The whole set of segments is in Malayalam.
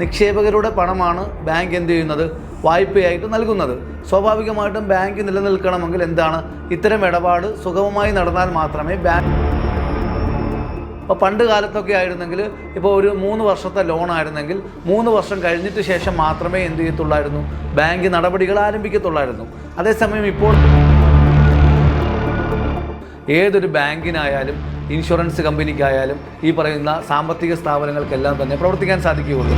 നിക്ഷേപകരുടെ പണമാണ് ബാങ്ക് എന്ത് ചെയ്യുന്നത്? വായ്പയായിട്ട് നൽകുന്നത്. സ്വാഭാവികമായിട്ടും ബാങ്ക് നിലനിൽക്കണമെങ്കിൽ എന്താണ്? ഇത്തരം ഇടപാട് സുഗമമായി നടന്നാൽ മാത്രമേ ബാങ്ക് അപ്പോൾ പണ്ട് കാലത്തൊക്കെ ആയിരുന്നെങ്കിൽ ഇപ്പോൾ ഒരു മൂന്ന് വർഷത്തെ ലോൺ ആയിരുന്നെങ്കിൽ മൂന്ന് വർഷം കഴിഞ്ഞിട്ട് ശേഷം മാത്രമേ എന്ത് ചെയ്യത്തുള്ളായിരുന്നു? ബാങ്ക് നടപടികൾ ആരംഭിക്കത്തുള്ളായിരുന്നു. അതേസമയം ഇപ്പോൾ ഏതൊരു ബാങ്കിനായാലും ഇൻഷുറൻസ് കമ്പനിക്കായാലും ഈ പറയുന്ന സാമ്പത്തിക സ്ഥാപനങ്ങൾക്കെല്ലാം തന്നെ പ്രവർത്തിക്കാൻ സാധിക്കുകയുള്ളൂ.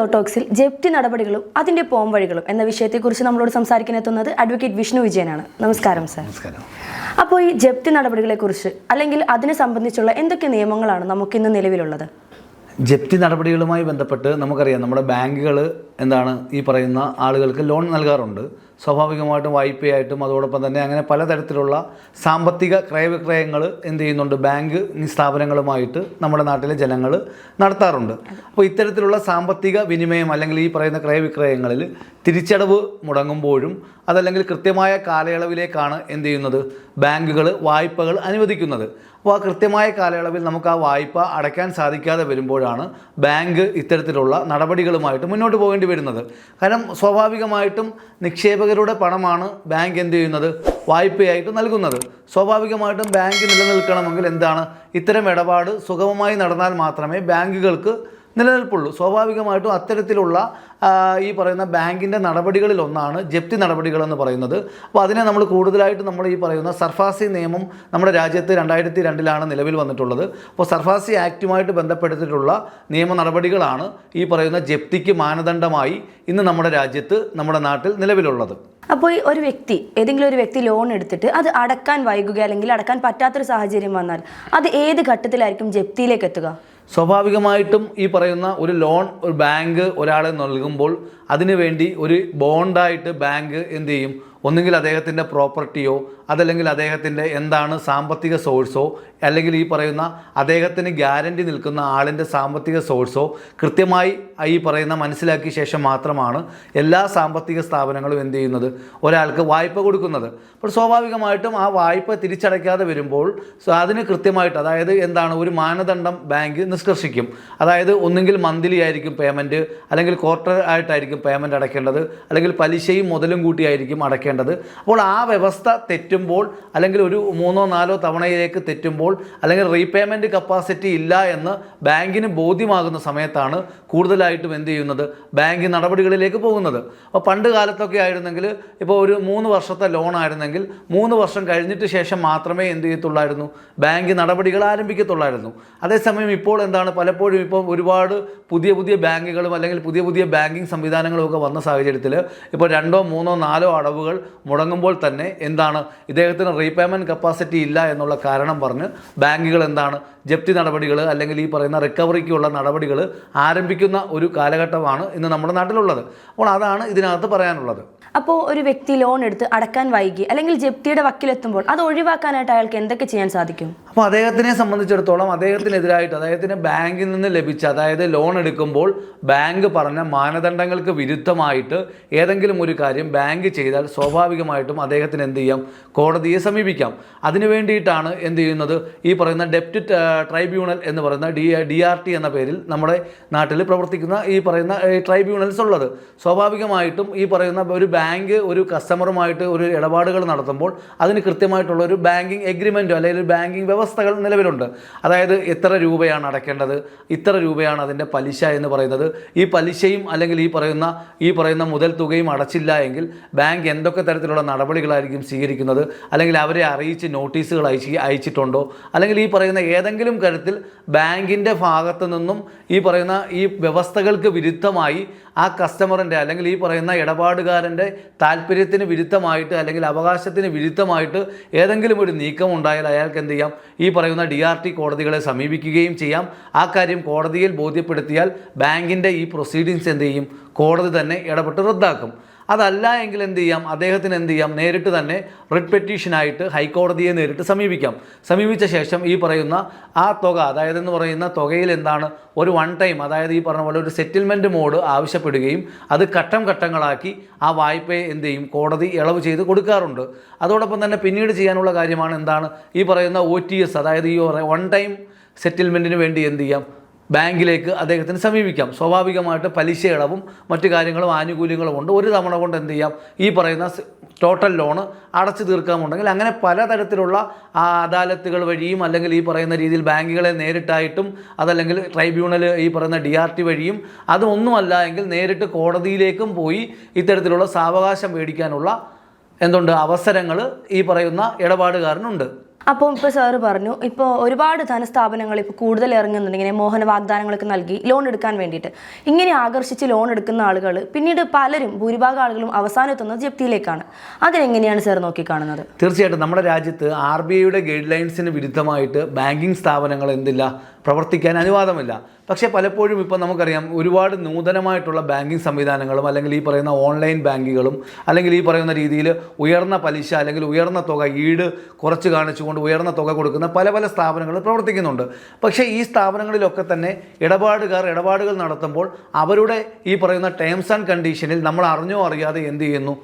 ലോട്ടോക്സിൽ ജപ്തി നടപടികളും അതിന്റെ പോംവഴികളും എന്ന വിഷയത്തെക്കുറിച്ച് നമ്മളോട് സംസാരിക്കാൻ എത്തുന്നത് അഡ്വക്കേറ്റ് വിഷ്ണു വിജയനാണ്. നമസ്കാരം സർ. നമസ്കാരം. അപ്പോൾ ഈ ജപ്തി നടപടികളെക്കുറിച്ച് അല്ലെങ്കിൽ അതിനെ സംബന്ധിച്ചുള്ള എന്തൊക്കെ നിയമങ്ങളാണ് നമുക്കിന്ന് നിലവിലുള്ളത്? ജപ്തി നടപടികളുമായി ബന്ധപ്പെട്ട് നമുക്കറിയാം നമ്മുടെ ബാങ്കുകൾ എന്താണ് ഈ പറയുന്ന ആളുകൾക്ക് ലോൺ നൽകാറുണ്ട്. സ്വാഭാവികമായിട്ടും വായ്പയായിട്ടും അതോടൊപ്പം തന്നെ അങ്ങനെ പലതരത്തിലുള്ള സാമ്പത്തിക ക്രയവിക്രയങ്ങൾ എന്ത് ചെയ്യുന്നുണ്ട്? ബാങ്ക് സ്ഥാപനങ്ങളുമായിട്ട് നമ്മുടെ നാട്ടിലെ ജനങ്ങൾ നടത്താറുണ്ട്. അപ്പോൾ ഇത്തരത്തിലുള്ള സാമ്പത്തിക വിനിമയം അല്ലെങ്കിൽ ഈ പറയുന്ന ക്രയവിക്രയങ്ങളിൽ തിരിച്ചടവ് മുടങ്ങുമ്പോഴും അതല്ലെങ്കിൽ കൃത്യമായ കാലയളവിലേക്കാണ് എന്ത് ചെയ്യുന്നത്? ബാങ്കുകൾ വായ്പകൾ അനുവദിക്കുന്നത്. അപ്പോൾ ആ കൃത്യമായ കാലയളവിൽ നമുക്ക് ആ വായ്പ അടയ്ക്കാൻ സാധിക്കാതെ വരുമ്പോഴാണ് ബാങ്ക് ഇത്തരത്തിലുള്ള നടപടികളുമായിട്ട് മുന്നോട്ട് പോകേണ്ടി വരുന്നത്. കാരണം സ്വാഭാവികമായിട്ടും നിക്ഷേപകരുടെ പണമാണ് ബാങ്ക് എന്ത് ചെയ്യുന്നത്? വായ്പയായിട്ട് നൽകുന്നത്. സ്വാഭാവികമായിട്ടും ബാങ്ക് നിലനിൽക്കണമെങ്കിൽ എന്താണ്? ഇത്തരം ഇടപാട് സുഗമമായി നടന്നാൽ മാത്രമേ ബാങ്കുകൾക്ക് നിലനിൽപ്പുള്ളൂ. സ്വാഭാവികമായിട്ടും അത്തരത്തിലുള്ള ഈ പറയുന്ന ബാങ്കിന്റെ നടപടികളിൽ ഒന്നാണ് ജപ്തി നടപടികളെന്ന് പറയുന്നത്. അപ്പോൾ അതിനെ നമ്മൾ കൂടുതലായിട്ട് നമ്മൾ ഈ പറയുന്ന സർഫാസി നിയമം നമ്മുടെ രാജ്യത്ത് രണ്ടായിരത്തി രണ്ടിലാണ് നിലവിൽ വന്നിട്ടുള്ളത്. അപ്പോൾ സർഫാസി ആക്റ്റുമായിട്ട് ബന്ധപ്പെടുത്തിയിട്ടുള്ള നിയമ നടപടികളാണ് ഈ പറയുന്ന ജപ്തിക്ക് മാനദണ്ഡമായി ഇന്ന് നമ്മുടെ രാജ്യത്ത് നമ്മുടെ നാട്ടിൽ നിലവിലുള്ളത്. അപ്പോൾ ഒരു വ്യക്തി ഏതെങ്കിലും ഒരു വ്യക്തി ലോൺ എടുത്തിട്ട് അത് അടക്കാൻ വൈകുക അല്ലെങ്കിൽ അടക്കാൻ പറ്റാത്തൊരു സാഹചര്യം വന്നാൽ അത് ഏത് ഘട്ടത്തിലായിരിക്കും ജപ്തിയിലേക്ക് എത്തുക? സ്വാഭാവികമായിട്ടും ഈ പറയുന്ന ഒരു ലോൺ ഒരു ബാങ്ക് ഒരാളെ നൽകുമ്പോൾ അതിനുവേണ്ടി ഒരു ബോണ്ടായിട്ട് ബാങ്ക് എന്ത് ചെയ്യും? ഒന്നുകിൽ അദ്ദേഹത്തിന്റെ പ്രോപ്പർട്ടിയോ അതല്ലെങ്കിൽ അദ്ദേഹത്തിന്റെ എന്താണ് സാമ്പത്തിക സോഴ്സോ അല്ലെങ്കിൽ ഈ പറയുന്ന അദ്ദേഹത്തിന് ഗ്യാരണ്ടി നിൽക്കുന്ന ആളിന്റെ സാമ്പത്തിക സോഴ്സോ കൃത്യമായി ഈ പറയുന്ന മനസ്സിലാക്കിയ ശേഷം മാത്രമാണ് എല്ലാ സാമ്പത്തിക സ്ഥാപനങ്ങളും എന്ത് ചെയ്യുന്നത്? ഒരാൾക്ക് വായ്പ കൊടുക്കുന്നത്. അപ്പോൾ സ്വാഭാവികമായിട്ടും ആ വായ്പ തിരിച്ചടയ്ക്കാതെ വരുമ്പോൾ അതിന് കൃത്യമായിട്ട് അതായത് എന്താണ് ഒരു മാനദണ്ഡം ബാങ്ക് നിഷ്കർഷിക്കും. അതായത് ഒന്നുകിൽ മന്ത്ലി ആയിരിക്കും പേയ്മെന്റ് അല്ലെങ്കിൽ ക്വാർട്ടർ ആയിട്ടായിരിക്കും പേയ്മെന്റ് അടയ്ക്കേണ്ടത് അല്ലെങ്കിൽ പലിശയും മുതലും കൂട്ടിയായിരിക്കും അടയ്ക്കേണ്ടത്. അപ്പോൾ ആ വ്യവസ്ഥ തെറ്റുമ്പോൾ അല്ലെങ്കിൽ ഒരു മൂന്നോ നാലോ തവണയിലേക്ക് തെറ്റുമ്പോൾ അല്ലെങ്കിൽ റീപേയ്മെന്റ് കപ്പാസിറ്റി ഇല്ല എന്ന് ബാങ്കിന് ബോധ്യമാകുന്ന സമയത്താണ് കൂടുതലായിട്ടും എന്ത് ചെയ്യുന്നത്? ബാങ്ക് നടപടികളിലേക്ക് പോകുന്നത്. അപ്പോൾ പണ്ട് കാലത്തൊക്കെ ആയിരുന്നെങ്കിൽ ഇപ്പോൾ ഒരു മൂന്ന് വർഷത്തെ ലോൺ ആയിരുന്നെങ്കിൽ മൂന്ന് വർഷം കഴിഞ്ഞിട്ട് ശേഷം മാത്രമേ എന്ത് ചെയ്യത്തുള്ളായിരുന്നു? ബാങ്ക് നടപടികൾ ആരംഭിക്കത്തുള്ളായിരുന്നു. അതേസമയം ഇപ്പോൾ എന്താണ്? പലപ്പോഴും ഇപ്പോൾ ഒരുപാട് പുതിയ പുതിയ ബാങ്കുകളും അല്ലെങ്കിൽ പുതിയ പുതിയ ബാങ്കിങ് സംവിധാനങ്ങളും ഒക്കെ വന്ന സാഹചര്യത്തിൽ ഇപ്പോൾ രണ്ടോ മൂന്നോ നാലോ അടവുകൾ മുടങ്ങുമ്പോൾ തന്നെ എന്താണ്? ഇദ്ദേഹത്തിന് റീപേയ്മെന്റ് കപ്പാസിറ്റി ഇല്ല എന്നുള്ള കാരണം പറഞ്ഞ് ബാങ്കുകൾ എന്താണ് ജപ്തി നടപടികൾ അല്ലെങ്കിൽ ഈ പറയുന്ന റിക്കവറിക്കുള്ള നടപടികൾ ആരംഭിക്കുന്ന ഒരു കാലഘട്ടമാണ് ഇന്ന് നമ്മുടെ നാട്ടിലുള്ളത്. അപ്പോൾ അതാണ് ഇതിനകത്ത് പറയാനുള്ളത്. അപ്പോൾ ഒരു വ്യക്തി ലോൺ എടുത്ത് അടക്കാൻ വൈകി അല്ലെങ്കിൽ ജപ്തിയുടെ വക്കിലെത്തുമ്പോൾ അത് ഒഴിവാക്കാനായിട്ട് അയാൾക്ക് എന്തൊക്കെ ചെയ്യാൻ സാധിക്കും? അപ്പോൾ അദ്ദേഹത്തിനെ സംബന്ധിച്ചിടത്തോളം അദ്ദേഹത്തിനെതിരായിട്ട് അദ്ദേഹത്തിന് ബാങ്കിൽ നിന്ന് ലഭിച്ച അതായത് ലോൺ എടുക്കുമ്പോൾ ബാങ്ക് പറഞ്ഞ മാനദണ്ഡങ്ങൾക്ക് വിരുദ്ധമായിട്ട് ഏതെങ്കിലും ഒരു കാര്യം ബാങ്ക് ചെയ്താൽ സ്വാഭാവികമായിട്ടും അദ്ദേഹത്തിന് എന്ത് ചെയ്യാം? കോടതിയെ സമീപിക്കാം. അതിനു വേണ്ടിയിട്ടാണ് എന്ത് ചെയ്യുന്നത്? ഈ പറയുന്ന ഡെപ്റ്റ് ട്രൈബ്യൂണൽ എന്ന് പറയുന്ന ഡി ഡി ആർ ടി എന്ന പേരിൽ നമ്മുടെ നാട്ടിൽ പ്രവർത്തിക്കുന്ന ഈ പറയുന്ന ട്രൈബ്യൂണൽസ് ഉള്ളത്. സ്വാഭാവികമായിട്ടും ഈ പറയുന്ന ഒരു ബാങ്ക് ഒരു കസ്റ്റമറുമായിട്ട് ഒരു ഇടപാടുകൾ നടത്തുമ്പോൾ അതിന് കൃത്യമായിട്ടുള്ള ഒരു ബാങ്കിങ് എഗ്രിമെന്റോ അല്ലെങ്കിൽ ഒരു ബാങ്കിങ് വ്യവസ്ഥകൾ നിലവിലുണ്ട്. അതായത് എത്ര രൂപയാണ് അടയ്ക്കേണ്ടത് ഇത്ര രൂപയാണ് അതിന്റെ പലിശ എന്ന് പറയുന്നത്. ഈ പലിശയും അല്ലെങ്കിൽ ഈ പറയുന്ന ഈ പറയുന്ന മുതൽ തുകയും അടച്ചില്ല എങ്കിൽ ബാങ്ക് എന്തൊക്കെ തരത്തിലുള്ള നടപടികളായിരിക്കും സ്വീകരിക്കുന്നത്? അല്ലെങ്കിൽ അവരെ അറിയിച്ച് നോട്ടീസുകൾ അയച്ച് അയച്ചിട്ടുണ്ടോ? അല്ലെങ്കിൽ ഈ പറയുന്ന ഏതെങ്കിലും കരുത്തിൽ ബാങ്കിന്റെ ഭാഗത്തു നിന്നും ഈ പറയുന്ന ഈ വ്യവസ്ഥകൾക്ക് വിരുദ്ധമായി ആ കസ്റ്റമറിന്റെ അല്ലെങ്കിൽ ഈ പറയുന്ന ഇടപാടുകാരന്റെ താല്പര്യത്തിന് വിരുദ്ധമായിട്ട് അല്ലെങ്കിൽ അവകാശത്തിന് വിരുദ്ധമായിട്ട് ഏതെങ്കിലും ഒരു നീക്കം ഉണ്ടായാൽ അയാൾക്ക് എന്ത് ചെയ്യാം? ഈ പറയുന്ന ഡി ആർ ടി കോടതികളെ സമീപിക്കുകയും ചെയ്യാം. ആ കാര്യം കോടതിയിൽ ബോധ്യപ്പെടുത്തിയാൽ ബാങ്കിന്റെ ഈ പ്രൊസീഡിങ്സ് എന്ത് ചെയ്യും? കോടതി തന്നെ ഇടപെട്ട് റദ്ദാക്കും. അതല്ല എങ്കിൽ എന്ത് ചെയ്യാം? അദ്ദേഹത്തിന് എന്ത് ചെയ്യാം? നേരിട്ട് തന്നെ റിട്ട് പെറ്റീഷനായിട്ട് ഹൈക്കോടതിയെ നേരിട്ട് സമീപിക്കാം. സമീപിച്ച ശേഷം ഈ പറയുന്ന ആ തുക അതായത് എന്ന് പറയുന്ന തുകയിൽ എന്താണ്? ഒരു വൺ ടൈം അതായത് ഈ പറഞ്ഞ പോലെ ഒരു സെറ്റിൽമെന്റ് മോഡ് ആവശ്യപ്പെടുകയും അത് ഘട്ടം ഘട്ടങ്ങളാക്കി ആ വായ്പയെ എന്ത് ചെയ്യും? കോടതി ഇളവ് ചെയ്ത് കൊടുക്കാറുണ്ട്. അതോടൊപ്പം തന്നെ പിന്നീട് ചെയ്യാനുള്ള കാര്യമാണ് എന്താണ്? ഈ പറയുന്ന ഒ അതായത് ഈ വൺ ടൈം സെറ്റിൽമെന്റിന് വേണ്ടി എന്ത് ചെയ്യാം? ബാങ്കിലേക്ക് അദ്ദേഹത്തിന് സമീപിക്കാം. സ്വാഭാവികമായിട്ട് പലിശ ഇളവും മറ്റു കാര്യങ്ങളും ആനുകൂല്യങ്ങളും ഉണ്ട്. ഒരു തവണ കൊണ്ട് എന്ത് ചെയ്യാം? ഈ പറയുന്ന ടോട്ടൽ ലോണ് അടച്ചു തീർക്കാമുണ്ടെങ്കിൽ അങ്ങനെ പലതരത്തിലുള്ള അദാലത്തുകൾ വഴിയും അല്ലെങ്കിൽ ഈ പറയുന്ന രീതിയിൽ ബാങ്കുകളെ നേരിട്ടായിട്ടും അതല്ലെങ്കിൽ ട്രൈബ്യൂണൽ ഈ പറയുന്ന ഡി ആർ ടി വഴിയും അതൊന്നുമല്ല എങ്കിൽ നേരിട്ട് കോടതിയിലേക്കും പോയി ഇത്തരത്തിലുള്ള സാവകാശം മേടിക്കാനുള്ള എന്തുണ്ട്? അവസരങ്ങൾ ഈ പറയുന്ന ഇടപാടുകാരനുണ്ട്. അപ്പോൾ ഇപ്പോൾ സാറ് പറഞ്ഞു ഇപ്പോൾ ഒരുപാട് ധനസ്ഥാപനങ്ങൾ ഇപ്പോൾ കൂടുതൽ ഇറങ്ങുന്നുണ്ട് ഇങ്ങനെ മോഹന വാഗ്ദാനങ്ങളൊക്കെ നൽകി ലോൺ എടുക്കാൻ വേണ്ടിയിട്ട്. ഇങ്ങനെ ആകർഷിച്ച് ലോൺ എടുക്കുന്ന ആളുകൾ പിന്നീട് പലരും ഭൂരിഭാഗം ആളുകളും അവസാനം എത്തുന്നത് ജപ്തിയിലേക്കാണ്. അതിനെങ്ങനെയാണ് സാർ നോക്കിക്കാണുന്നത്? തീർച്ചയായിട്ടും നമ്മുടെ രാജ്യത്ത് ആർ ബി ഐയുടെ ഗൈഡ് ലൈൻസിന് വിരുദ്ധമായിട്ട് ബാങ്കിങ് സ്ഥാപനങ്ങൾ എന്തില്ല പ്രവർത്തിക്കാൻ അനുവാദമില്ല. പക്ഷേ പലപ്പോഴും ഇപ്പോൾ നമുക്കറിയാം ഒരുപാട് നൂതനമായിട്ടുള്ള ബാങ്കിങ് സംവിധാനങ്ങളും അല്ലെങ്കിൽ ഈ പറയുന്ന ഓൺലൈൻ ബാങ്കുകളും അല്ലെങ്കിൽ ഈ പറയുന്ന രീതിയിൽ ഉയർന്ന പലിശ അല്ലെങ്കിൽ ഉയർന്ന തുക ഈട് കുറച്ച് കാണിച്ചുകൊണ്ട് ഉയർന്ന തുക കൊടുക്കുന്ന പല പല സ്ഥാപനങ്ങൾ പ്രവർത്തിക്കുന്നുണ്ട്. പക്ഷേ ഈ സ്ഥാപനങ്ങളിലൊക്കെ തന്നെ ഇടപാടുകാർ ഇടപാടുകൾ നടത്തുമ്പോൾ അവരുടെ ഈ പറയുന്ന ടേംസ് ആൻഡ് കണ്ടീഷനിൽ നമ്മൾ അറിഞ്ഞോ അറിയാതെ എന്ത് ചെയ്യുന്നു?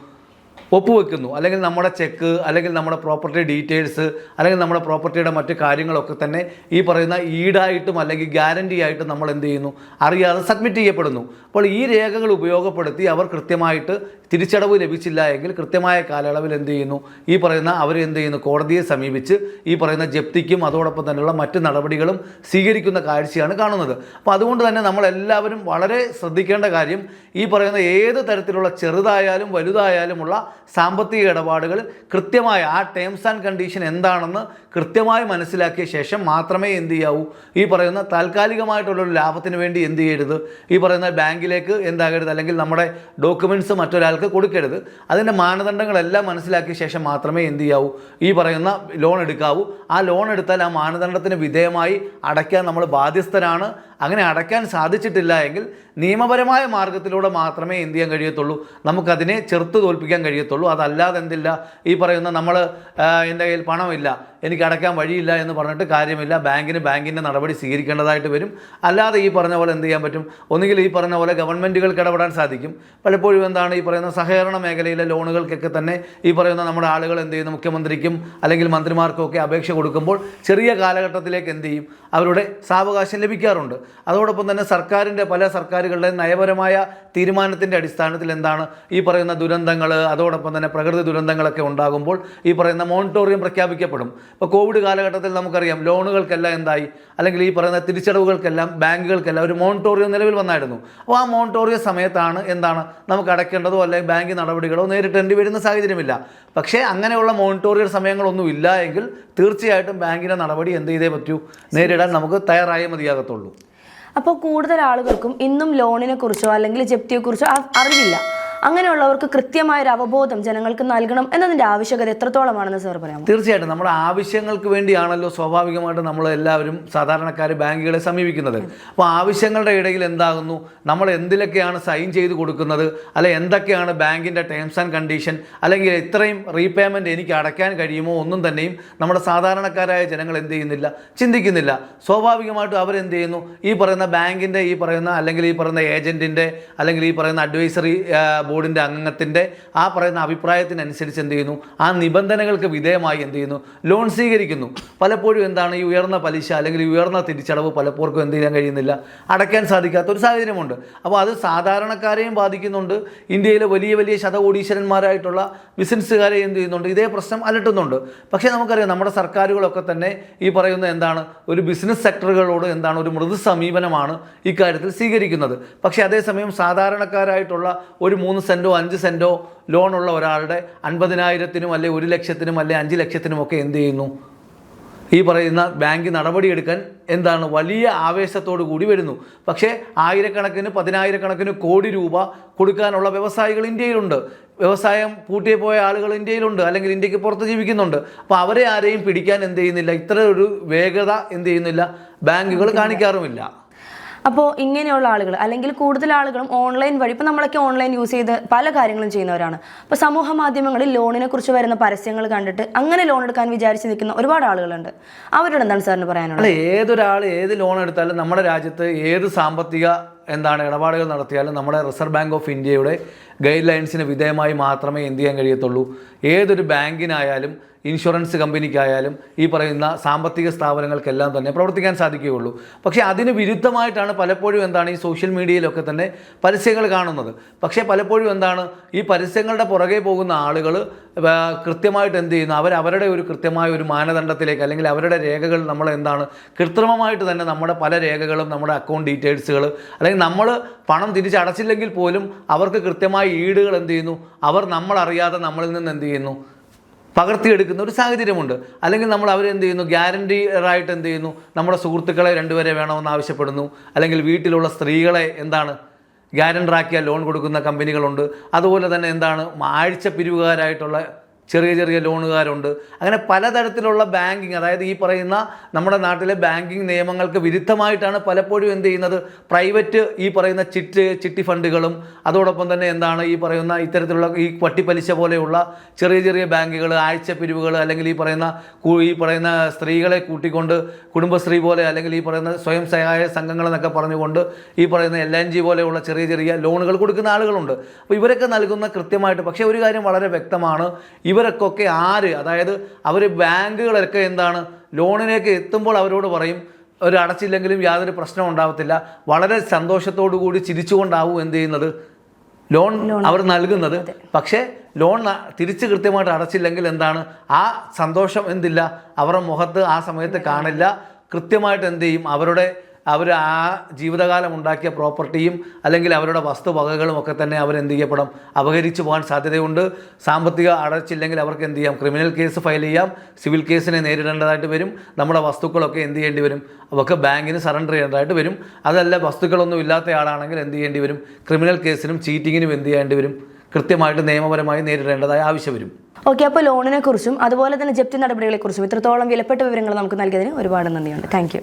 ഒപ്പുവെക്കുന്നു. അല്ലെങ്കിൽ നമ്മുടെ ചെക്ക് അല്ലെങ്കിൽ നമ്മുടെ പ്രോപ്പർട്ടി ഡീറ്റെയിൽസ് അല്ലെങ്കിൽ നമ്മുടെ പ്രോപ്പർട്ടിയുടെ മറ്റ് കാര്യങ്ങളൊക്കെ തന്നെ ഈ പറയുന്ന ഈടായിട്ടും അല്ലെങ്കിൽ ഗ്യാരണ്ടി ആയിട്ടും നമ്മൾ എന്ത് ചെയ്യുന്നു? അറിയാതെ സബ്മിറ്റ് ചെയ്യപ്പെടുന്നു. അപ്പോൾ ഈ രേഖകൾ ഉപയോഗപ്പെടുത്തി അവർ കൃത്യമായിട്ട് തിരിച്ചടവ് ലഭിച്ചില്ല എങ്കിൽ കൃത്യമായ കാലയളവിൽ എന്ത് ചെയ്യുന്നു? ഈ പറയുന്ന അവർ എന്ത് ചെയ്യുന്നു? കോടതിയെ സമീപിച്ച് ഈ പറയുന്ന ജപ്തിക്കും അതോടൊപ്പം തന്നെയുള്ള മറ്റ് നടപടികളും സ്വീകരിക്കുന്ന കാഴ്ചയാണ് കാണുന്നത്. അപ്പോൾ അതുകൊണ്ട് തന്നെ നമ്മളെല്ലാവരും വളരെ ശ്രദ്ധിക്കേണ്ട കാര്യം ഈ പറയുന്ന ഏത് തരത്തിലുള്ള ചെറുതായാലും വലുതായാലുമുള്ള സാമ്പത്തിക ഇടപാടുകൾ കൃത്യമായ ആ ടേംസ് ആൻഡ് കണ്ടീഷൻ എന്താണെന്ന് കൃത്യമായി മനസ്സിലാക്കിയ ശേഷം മാത്രമേ എന്ത് ചെയ്യാവൂ? ഈ പറയുന്ന താൽക്കാലികമായിട്ടുള്ളൊരു ലാഭത്തിന് വേണ്ടി എന്ത് ചെയ്യരുത്? ഈ പറയുന്ന ബാങ്കിലേക്ക് എന്താകരുത്? അല്ലെങ്കിൽ നമ്മുടെ ഡോക്യുമെന്റ്സ് മറ്റൊരാൾക്ക് കൊടുക്കരുത്. അതിന്റെ മാനദണ്ഡങ്ങളെല്ലാം മനസ്സിലാക്കിയ ശേഷം മാത്രമേ എന്ത് ചെയ്യാവൂ? ഈ പറയുന്ന ലോൺ എടുക്കാവൂ. ആ ലോൺ എടുത്താൽ ആ മാനദണ്ഡത്തിന് വിധേയമായി അടയ്ക്കാൻ നമ്മൾ ബാധ്യസ്ഥരാണ്. അങ്ങനെ അടയ്ക്കാൻ സാധിച്ചിട്ടില്ല എങ്കിൽ നിയമപരമായ മാർഗത്തിലൂടെ മാത്രമേ എന്ത് ചെയ്യാൻ കഴിയത്തുള്ളൂ? നമുക്കതിനെ ചെറുത്ത് തോൽപ്പിക്കാൻ കഴിയത്തുള്ളൂ. അതല്ലാതെ എന്തില്ല? ഈ പറയുന്ന നമ്മൾ എന്റെ കയ്യിൽ പണമില്ല. എനിക്ക് അടയ്ക്കാൻ വഴിയില്ല എന്ന് പറഞ്ഞിട്ട് കാര്യമില്ല. ബാങ്കിന് ബാങ്കിന്റെ നടപടി സ്വീകരിക്കേണ്ടതായിട്ട് വരും. അല്ലാതെ ഈ പറഞ്ഞ പോലെ എന്ത് ചെയ്യാൻ പറ്റും? ഒന്നുകിൽ ഈ പറഞ്ഞ പോലെ ഗവൺമെന്റുകൾക്ക് ഇടപെടാൻ സാധിക്കും. പലപ്പോഴും എന്താണ് ഈ പറയുന്ന സഹകരണ മേഖലയിലെ ലോണുകൾക്കൊക്കെ തന്നെ ഈ പറയുന്ന നമ്മുടെ ആളുകൾ എന്ത് ചെയ്യുന്നു? മുഖ്യമന്ത്രിക്കും അല്ലെങ്കിൽ മന്ത്രിമാർക്കും ഒക്കെ അപേക്ഷ കൊടുക്കുമ്പോൾ ചെറിയ കാലഘട്ടത്തിലേക്ക് എന്ത് ചെയ്യും? അവരുടെ സാവകാശം ലഭിക്കാറുണ്ട്. അതോടൊപ്പം തന്നെ സർക്കാരിന്റെ പല സർക്കാരുകളുടെ നയപരമായ തീരുമാനത്തിന്റെ അടിസ്ഥാനത്തിൽ എന്താണ് ഈ പറയുന്ന ദുരന്തങ്ങൾ അതോടൊപ്പം തന്നെ പ്രകൃതി ദുരന്തങ്ങളൊക്കെ ഉണ്ടാകുമ്പോൾ ഈ പറയുന്ന മോണിറ്റോറിയം പ്രഖ്യാപിക്കപ്പെടും. ഇപ്പോൾ കോവിഡ് കാലഘട്ടത്തിൽ നമുക്കറിയാം ലോണുകൾക്കെല്ലാം എന്തായി? അല്ലെങ്കിൽ ഈ പറയുന്ന തിരിച്ചടവുകൾക്കെല്ലാം ബാങ്കുകൾക്കെല്ലാം ഒരു മോണിറ്റോറിയം നിലവിൽ വന്നായിരുന്നു. അപ്പോൾ ആ മോണിറ്റോറിയം സമയത്താണ് എന്താണ് നമുക്ക് അടയ്ക്കേണ്ടതോ അല്ലെങ്കിൽ ബാങ്ക് നടപടികളോ നേരിട്ടേണ്ടി വരുന്ന സാഹചര്യമില്ല. പക്ഷേ അങ്ങനെയുള്ള മോണിറ്റോറിയൽ സമയങ്ങളൊന്നും ഇല്ല എങ്കിൽ തീർച്ചയായിട്ടും ബാങ്കിന്റെ നടപടി എന്ത് ചെയ്തേ പറ്റൂ? നേരിടാൻ നമുക്ക് തയ്യാറായേ മതിയാകത്തുള്ളൂ. അപ്പോൾ കൂടുതൽ ആളുകൾക്കും ഇന്നും ലോണിനെ കുറിച്ചോ അല്ലെങ്കിൽ ജപ്തിയെക്കുറിച്ചോ അറിവില്ല. അങ്ങനെയുള്ളവർക്ക് കൃത്യമായ ഒരു അവബോധം ജനങ്ങൾക്ക് നൽകണം എന്നതിന്റെ ആവശ്യകത എത്രത്തോളമാണെന്ന് സാർ പറയാം തീർച്ചയായിട്ടും. നമ്മുടെ ആവശ്യങ്ങൾക്ക് വേണ്ടിയാണല്ലോ സ്വാഭാവികമായിട്ട് നമ്മൾ എല്ലാവരും സാധാരണക്കാർ ബാങ്കുകളെ സമീപിക്കുന്നത്. അപ്പോൾ ആവശ്യങ്ങളുടെ ഇടയിൽ എന്താകുന്നു? നമ്മൾ എന്തിലൊക്കെയാണ് സൈൻ ചെയ്ത് കൊടുക്കുന്നത്? അല്ലെ എന്തൊക്കെയാണ് ബാങ്കിന്റെ ടേംസ് ആൻഡ് കണ്ടീഷൻ അല്ലെങ്കിൽ ഇത്രയും റീപേയ്മെന്റ് എനിക്ക് അടയ്ക്കാൻ കഴിയുമോ? ഒന്നും തന്നെയും നമ്മുടെ സാധാരണക്കാരായ ജനങ്ങൾ എന്ത് ചെയ്യുന്നില്ല ചിന്തിക്കുന്നില്ല. സ്വാഭാവികമായിട്ടും അവരെന്ത് ചെയ്യുന്നു? ഈ പറയുന്ന ബാങ്കിന്റെ ഈ പറയുന്ന അല്ലെങ്കിൽ ഈ പറയുന്ന ഏജന്റിന്റെ അല്ലെങ്കിൽ ഈ പറയുന്ന അഡ്വൈസറി ബോർഡിന്റെ അംഗത്തിന്റെ ആ പറയുന്ന അഭിപ്രായത്തിനനുസരിച്ച് എന്ത് ചെയ്യുന്നു? ആ നിബന്ധനകൾക്ക് വിധേയമായി എന്ത് ചെയ്യുന്നു? ലോൺ സ്വീകരിക്കുന്നു. പലപ്പോഴും എന്താണ് ഈ ഉയർന്ന പലിശ അല്ലെങ്കിൽ ഉയർന്ന തിരിച്ചടവ് പലപ്പോഴും എന്ത് ചെയ്യാൻ കഴിയുന്നില്ല. അടയ്ക്കാൻ സാധിക്കാത്ത ഒരു സാഹചര്യമുണ്ട്. അപ്പോൾ അത് സാധാരണക്കാരെയും ബാധിക്കുന്നുണ്ട്. ഇന്ത്യയിലെ വലിയ വലിയ ശതകോടീശ്വരന്മാരായിട്ടുള്ള ബിസിനസ്സുകാരെ എന്ത് ചെയ്യുന്നുണ്ട്? ഇതേ പ്രശ്നം അലട്ടുന്നുണ്ട്. പക്ഷേ നമുക്കറിയാം നമ്മുടെ സർക്കാരുകളൊക്കെ തന്നെ ഈ പറയുന്ന എന്താണ് ഒരു ബിസിനസ് സെക്ടറുകളോട് എന്താണ് ഒരു മൃദു സമീപനമാണ് ഇക്കാര്യത്തിൽ സ്വീകരിക്കുന്നത്. പക്ഷേ അതേസമയം സാധാരണക്കാരായിട്ടുള്ള ഒരു മൂന്ന് സെന്റോ അഞ്ച് സെന്റോ ലോണുള്ള ഒരാളുടെ അൻപതിനായിരത്തിനും അല്ലെ ഒരു ലക്ഷത്തിനും അല്ലെ അഞ്ച് ലക്ഷത്തിനും ഒക്കെ എന്ത് ചെയ്യുന്നു? ഈ പറയുന്ന ബാങ്ക് നടപടിയെടുക്കാൻ എന്താണ് വലിയ ആവേശത്തോടു കൂടി വരുന്നു. പക്ഷേ ആയിരക്കണക്കിന് പതിനായിരക്കണക്കിന് കോടി രൂപ കൊടുക്കാനുള്ള വ്യവസായികൾ ഇന്ത്യയിലുണ്ട്. വ്യവസായം പൂട്ടിയെ പോയ ആളുകൾ ഇന്ത്യയിലുണ്ട് അല്ലെങ്കിൽ ഇന്ത്യയ്ക്ക് പുറത്ത് ജീവിക്കുന്നുണ്ട്. അപ്പോൾ അവരെ ആരെയും പിടിക്കാൻ എന്ത് ചെയ്യുന്നില്ല? ഇത്ര ഒരു വേഗത എന്ത് ചെയ്യുന്നില്ല? ബാങ്കുകൾ കാണിക്കാറുമില്ല. അപ്പോൾ ഇങ്ങനെയുള്ള ആളുകൾ അല്ലെങ്കിൽ കൂടുതൽ ആളുകളും ഓൺലൈൻ വഴി ഇപ്പോൾ നമ്മളൊക്കെ ഓൺലൈൻ യൂസ് ചെയ്ത് പല കാര്യങ്ങളും ചെയ്യുന്നവരാണ്. അപ്പോൾ സമൂഹ മാധ്യമങ്ങളിൽ ലോണിനെ കുറിച്ച് വരുന്ന പരസ്യങ്ങൾ കണ്ടിട്ട് അങ്ങനെ ലോൺ എടുക്കാൻ വിചാരിച്ച് നിൽക്കുന്ന ഒരുപാട് ആളുകളുണ്ട്. അവരോട് എന്താണ് സാറിന് പറയാനുള്ളത്? ഏതൊരാൾ ഏത് ലോൺ എടുത്താലും നമ്മുടെ രാജ്യത്ത് ഏത് സാമ്പത്തിക എന്താണ് ഇടപാടുകൾ നടത്തിയാലും നമ്മുടെ റിസർവ് ബാങ്ക് ഓഫ് ഇന്ത്യയുടെ ഗൈഡ് ലൈൻസിന് വിധേയമായി മാത്രമേ എന്ത് ചെയ്യാൻ കഴിയത്തുള്ളൂ. ഏതൊരു ബാങ്കിനായാലും ഇൻഷുറൻസ് കമ്പനിക്കായാലും ഈ പറയുന്ന സാമ്പത്തിക സ്ഥാപനങ്ങൾക്കെല്ലാം തന്നെ പ്രവർത്തിക്കാൻ സാധിക്കുകയുള്ളൂ. പക്ഷേ അതിന് വിരുദ്ധമായിട്ടാണ് പലപ്പോഴും എന്താണ് ഈ സോഷ്യൽ മീഡിയയിലൊക്കെ തന്നെ പരസ്യങ്ങൾ കാണുന്നത്. പക്ഷേ പലപ്പോഴും എന്താണ് ഈ പരസ്യങ്ങളുടെ പുറകെ പോകുന്ന ആളുകൾ കൃത്യമായിട്ട് എന്ത് ചെയ്യുന്നു? അവർ അവരുടെ ഒരു കൃത്യമായ ഒരു മാനദണ്ഡത്തിലേക്ക് അല്ലെങ്കിൽ അവരുടെ രേഖകൾ നമ്മൾ എന്താണ് കൃത്രിമമായിട്ട് തന്നെ നമ്മുടെ പല രേഖകളും നമ്മുടെ അക്കൗണ്ട് ഡീറ്റെയിൽസുകൾ അല്ലെങ്കിൽ നമ്മൾ പണം തിരിച്ചടച്ചില്ലെങ്കിൽ പോലും അവർക്ക് കൃത്യമായ ഈടുകൾ എന്ത് ചെയ്യുന്നു? അവർ നമ്മളറിയാതെ നമ്മളിൽ നിന്ന് എന്ത് ചെയ്യുന്നു? പകർത്തിയെടുക്കുന്ന ഒരു സാഹചര്യമുണ്ട്. അല്ലെങ്കിൽ നമ്മൾ അവരെന്ത് ചെയ്യുന്നു? ഗ്യാരണ്ടീഡായിട്ട് എന്ത് ചെയ്യുന്നു? നമ്മുടെ സുഹൃത്തുക്കളെ രണ്ടുപേരെ വേണമെന്ന് ആവശ്യപ്പെടുന്നു. അല്ലെങ്കിൽ വീട്ടിലുള്ള സ്ത്രീകളെ എന്താണ്? ഗ്യാരണ്ടറാക്കിയ ലോൺ കൊടുക്കുന്ന കമ്പനികളുണ്ട്. അതുപോലെ തന്നെ എന്താണ്? ആഴ്ച പിരിവുകാരായിട്ടുള്ള ചെറിയ ചെറിയ ലോണുകാരുണ്ട്. അങ്ങനെ പലതരത്തിലുള്ള ബാങ്കിങ് അതായത് ഈ പറയുന്ന നമ്മുടെ നാട്ടിലെ ബാങ്കിങ് നിയമങ്ങൾക്ക് വിരുദ്ധമായിട്ടാണ് പലപ്പോഴും എന്ത് ചെയ്യുന്നത്? പ്രൈവറ്റ് ഈ പറയുന്ന ചിറ്റ് ചിട്ടി ഫണ്ടുകളും അതോടൊപ്പം തന്നെ എന്താണ് ഈ പറയുന്ന ഇത്തരത്തിലുള്ള ഈ വട്ടിപ്പലിശ പോലെയുള്ള ചെറിയ ചെറിയ ബാങ്കുകൾ ആഴ്ച പിരിവുകൾ അല്ലെങ്കിൽ ഈ പറയുന്ന ഈ പറയുന്ന സ്ത്രീകളെ കൂട്ടിക്കൊണ്ട് കുടുംബശ്രീ പോലെ അല്ലെങ്കിൽ ഈ പറയുന്ന സ്വയം സഹായ സംഘങ്ങൾ എന്നൊക്കെ പറഞ്ഞുകൊണ്ട് ഈ പറയുന്ന എൽ എൻ ജി പോലെയുള്ള ചെറിയ ചെറിയ ലോണുകൾ കൊടുക്കുന്ന ആളുകളുണ്ട്. അപ്പോൾ ഇവരൊക്കെ നൽകുന്ന കൃത്യമായിട്ട് പക്ഷേ ഒരു കാര്യം വളരെ വ്യക്തമാണ്. ഇവരൊക്കെ ആര്? അതായത് അവർ ബാങ്കുകളൊക്കെ എന്താണ്? ലോണിലേക്ക് എത്തുമ്പോൾ അവരോട് പറയും ഒരു അടച്ചില്ലെങ്കിലും യാതൊരു പ്രശ്നവും ഉണ്ടാവത്തില്ല. വളരെ സന്തോഷത്തോടു കൂടി ചിരിച്ചുകൊണ്ടാവും എന്ത് ചെയ്യുന്നത്? ലോൺ അവർ നൽകുന്നത്. പക്ഷേ ലോൺ തിരിച്ച് കൃത്യമായിട്ട് അടച്ചില്ലെങ്കിൽ എന്താണ്? ആ സന്തോഷം എന്തില്ല? അവരുടെ മുഖത്ത് ആ സമയത്ത് കാണില്ല. കൃത്യമായിട്ട് എന്ത് ചെയ്യും? അവരുടെ അവർ ആ ജീവിതകാലം ഉണ്ടാക്കിയ പ്രോപ്പർട്ടിയും അല്ലെങ്കിൽ അവരുടെ വസ്തുവകകളും ഒക്കെ തന്നെ എന്ത് ചെയ്യപ്പെടും? അപഹരിച്ചു പോകാൻ സാധ്യതയുണ്ട്. സാമ്പത്തിക അടച്ചില്ലെങ്കിൽ അവർക്ക് എന്ത് ചെയ്യാം? ക്രിമിനൽ കേസ് ഫയൽ ചെയ്യാം. സിവിൽ കേസിനെ നേരിടേണ്ടതായിട്ട് വരും. നമ്മുടെ വസ്തുക്കളൊക്കെ എന്ത് ചെയ്യേണ്ടി വരും? അവർക്ക് ബാങ്കിന് സറണ്ടർ ചെയ്യേണ്ടതായിട്ട് വരും. അതല്ല വസ്തുക്കളൊന്നും ഇല്ലാത്ത ആളാണെങ്കിൽ എന്ത് ചെയ്യേണ്ടി വരും? ക്രിമിനൽ കേസിനും ചീറ്റിങ്ങിനും എന്ത് ചെയ്യേണ്ടി വരും? കൃത്യമായിട്ട് നിയമപരമായി നേരിടേണ്ടതായ ആവശ്യം വരും. ഓക്കെ അപ്പോൾ ലോണിനെ കുറിച്ചും അതുപോലെ തന്നെ ജപ്തി നടപടികളെക്കുറിച്ചും ഇത്രത്തോളം വിലപ്പെട്ട വിവരങ്ങൾ നമുക്ക് നൽകിയതിന് ഒരുപാട് നന്ദിയുണ്ട്. താങ്ക്